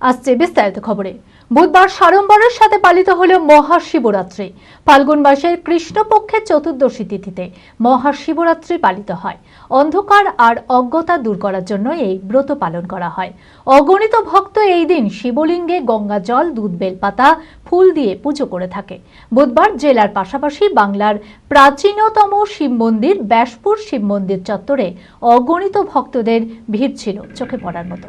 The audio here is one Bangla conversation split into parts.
আসছে বিস্তারিত খবরে। বুধবার সাড়ম্বরের সাথে পালিত হল মহাশিবরাত্রি। ফাল্গুন মাসের কৃষ্ণপক্ষের চতুর্দশী তিথিতে মহাশিবরাত্রি পালিত হয়। অন্ধকার আর অজ্ঞতা দূর করার জন্য এই ব্রত পালন করা হয়। অগণিত ভক্ত এই দিন শিবলিঙ্গে গঙ্গা জল, দুধ, বেলপাতা, ফুল দিয়ে পুজো করে থাকে। বুধবার জেলার পাশাপাশি বাংলার প্রাচীনতম শিব মন্দির ব্যাসপুর শিব মন্দির চত্বরে অগণিত ভক্তদের ভিড় ছিল চোখে পড়ার মতো।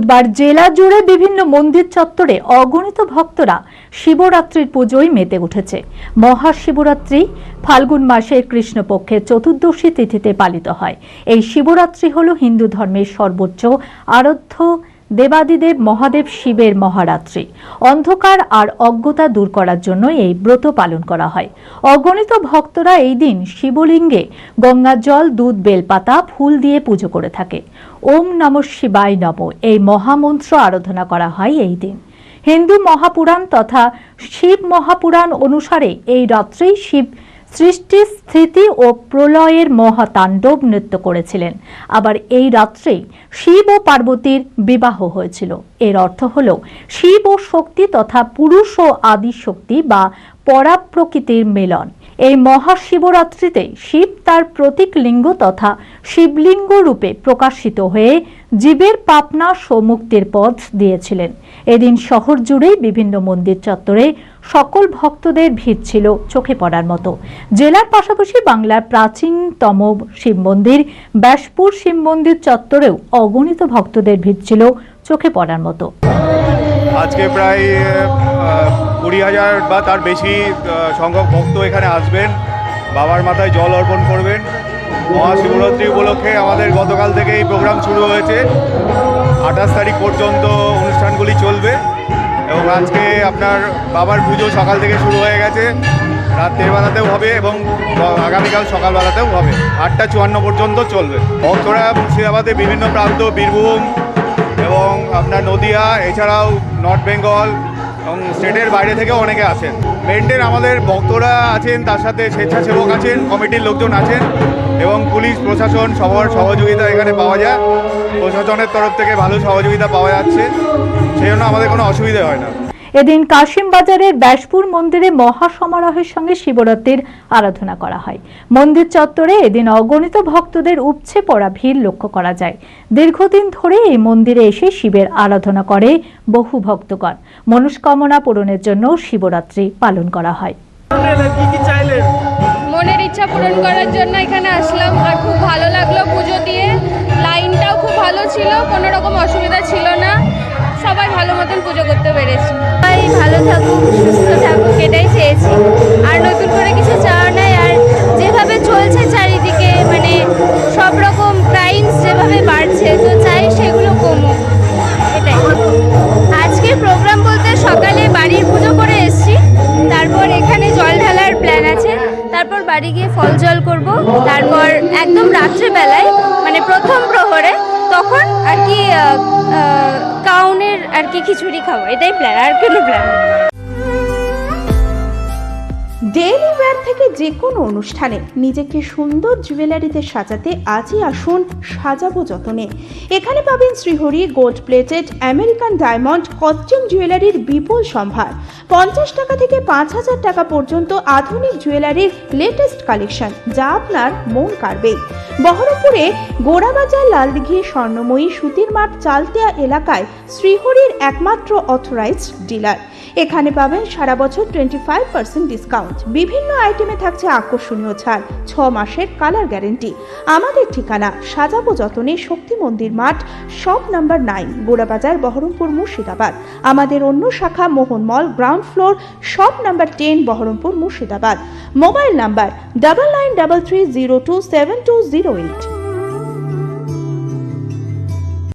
বুধবার জেলা জুড়ে বিভিন্ন মন্দির চত্বরে অগণিত ভক্তরা শিবরাত্রির পুজোয় মেতে উঠেছে। মহাশিবরাত্রি ফাল্গুন মাসের কৃষ্ণপক্ষের চতুর্দশী তিথিতে পালিত হয়। এই শিবরাত্রি হল হিন্দু ধর্মের সর্বোচ্চ আরাধ্য দেবাদিদেব মহাদেব শিবের মহারাত্রি। অন্ধকার আর অজ্ঞতা দূর করার জন্য এই ব্রত পালন করা হয়। অগণিত ভক্তরা এই দিন শিবলিঙ্গে গঙ্গা জল, দুধ, বেলপাতা, ফুল দিয়ে পুজো করে থাকে। ওম নম শিবায় নম। এই মহামন্ত্র আরাধনা করা হয় এই দিন। হিন্দু মহাপুরাণ তথা শিব মহাপুরাণ অনুসারে এই রাত্রেই শিব সৃষ্টি, স্থিতি ও প্রলয়ের মহাতাণ্ডব নৃত্য করেছিলেন। আবার এই রাত্রেই শিব ও পার্বতীর বিবাহ হয়েছিল। এর অর্থ হল শিব ও শক্তি তথা পুরুষ ও আদি শক্তি বা পরাপ্রকৃতির মিলন। এই মহাশিবরাত্রিতে শিব তার প্রতীক লিঙ্গ তথা শিবলিঙ্গ রূপে প্রকাশিত হয়ে জীবের পাপনাশ ও মুক্তির পথ দিয়েছিলেন। এদিন শহর জুড়েই বিভিন্ন মন্দির চত্বরে সকল ভক্তদের ভিড় ছিল চোখে পড়ার মতো। জেলার পাশাপাশি বাংলার প্রাচীনতম শিব মন্দির, ব্যাসপুর শিব মন্দির চত্বরেও অগণিত ভক্তদের ভিড় ছিল চোখে পড়ার মতো। আজকে প্রায় কুড়ি হাজার বা তার বেশি সংখ্যক ভক্ত এখানে আসবেন। বাবার মাথায় জল অর্পণ করবেন। মহাশিবরাত্রি উপলক্ষে আমাদের গতকাল থেকে এই প্রোগ্রাম শুরু হয়েছে। আঠাশ তারিখ পর্যন্ত অনুষ্ঠানগুলি চলবে এবং আজকে আপনার বাবার পুজো সকাল থেকে শুরু হয়ে গেছে। রাত্রের বেলাতেও হবে এবং আগামীকাল সকালবেলাতেও হবে। আটটা চুয়ান্ন পর্যন্ত চলবে। ভক্তরা মুর্শিদাবাদে বিভিন্ন প্রান্ত, বীরভূম এবং আপনার নদিয়া, এছাড়াও নর্থ বেঙ্গল এবং স্টেটের বাইরে থেকেও অনেকে আসেন মেনটেন আমাদের ভক্তরা আছেন, তার সাথে স্বেচ্ছাসেবক আছেন, কমিটির লোকজন আছেন এবং পুলিশ, প্রশাসন সবার সহযোগিতা এখানে পাওয়া যায়। প্রশাসনের তরফ থেকে ভালো সহযোগিতা পাওয়া যাচ্ছে। সেই জন্য আমাদের কোনো অসুবিধা হয় না। এদিন কাশিম বাজারের ব্যাসপুর মন্দিরে মহা সমারোহের সঙ্গে শিবরাত্রির আরাধনা করা হয়। মন্দির চত্বরে এদিন অগণিত ভক্তদের উপছে পড়া ভিড় লক্ষ্য করা যায়। দীর্ঘদিন ধরে এই মন্দিরে এসে শিবের আরাধনা করে বহু ভক্তগণ। মনস্কামনা পূরণের জন্য শিবরাত্রি পালন করা হয়। মনের ইচ্ছা পূরণ করার জন্য এখানে আসলাম আর খুব ভালো লাগল পুজো দিয়ে। লাইনটাও খুব ভালো ছিল, কোনো রকম অসুবিধা ছিল না। সবাই ভালো মতন পুজো করতে পেরেছি। সবাই ভালো থাকুক, সুস্থ থাকুক, এটাই চেয়েছি। আর নতুন করে কিছু চাওয়া নাই, আর যেভাবে চলছে চারিদিকে মানে সব রকম ক্রাইমস যেভাবে বাড়ছে, তো চাই সেগুলো কমুক। এটাই। আজকের প্রোগ্রাম বলতে সকালে বাড়ির পুজো করে এসেছি। তারপর এখানে জল ঢালার প্ল্যান আছে। তারপর বাড়ি গিয়ে ফল জল করব। তারপর একদম রাত্রেবেলায় মানে প্রথম প্রহরে, তখন আর কি আহ, আর কি খিচুড়ি খাব এটাই প্ল্যান আর কোনো প্ল্যান ডেইলি ওয়্যার থেকে যে কোনো অনুষ্ঠানে নিজেকে সুন্দর জুয়েলারিতে সাজাতে আজই আসুন সাজাবো যতনে। এখানে পাবেন Shrihari gold plated american diamond costume জুয়েলারির বিপুল সম্ভার। পঞ্চাশ টাকা থেকে পাঁচ হাজার টাকা পর্যন্ত আধুনিক জুয়েলারির লেটেস্ট কালেকশন যা আপনার মন কাড়বেই বহরমপুরে গোড়াবাজার লালদিঘি স্বর্ণময়ী সুতির মাঠ চালতিয়া এলাকায় শ্রীহরির একমাত্র অথরাইজড ডিলার এখানে পাবেন সারা বছর টোয়েন্টি ফাইভ পার্সেন্ট ডিসকাউন্ট বিভিন্ন আইটেমে থাকছে আকর্ষণীয় ছাড়, ছ মাসের কালার গ্যারেন্টি আমাদের ঠিকানা, সাজাবো যতনে শক্তি মন্দির মাঠ shop number nine Gorabazar Berhampore Murshidabad. আমাদের অন্য শাখা, Mohan mall ground floor shop number ten Berhampore Murshidabad. Mobile number double nine double three zero two seven two zero wait.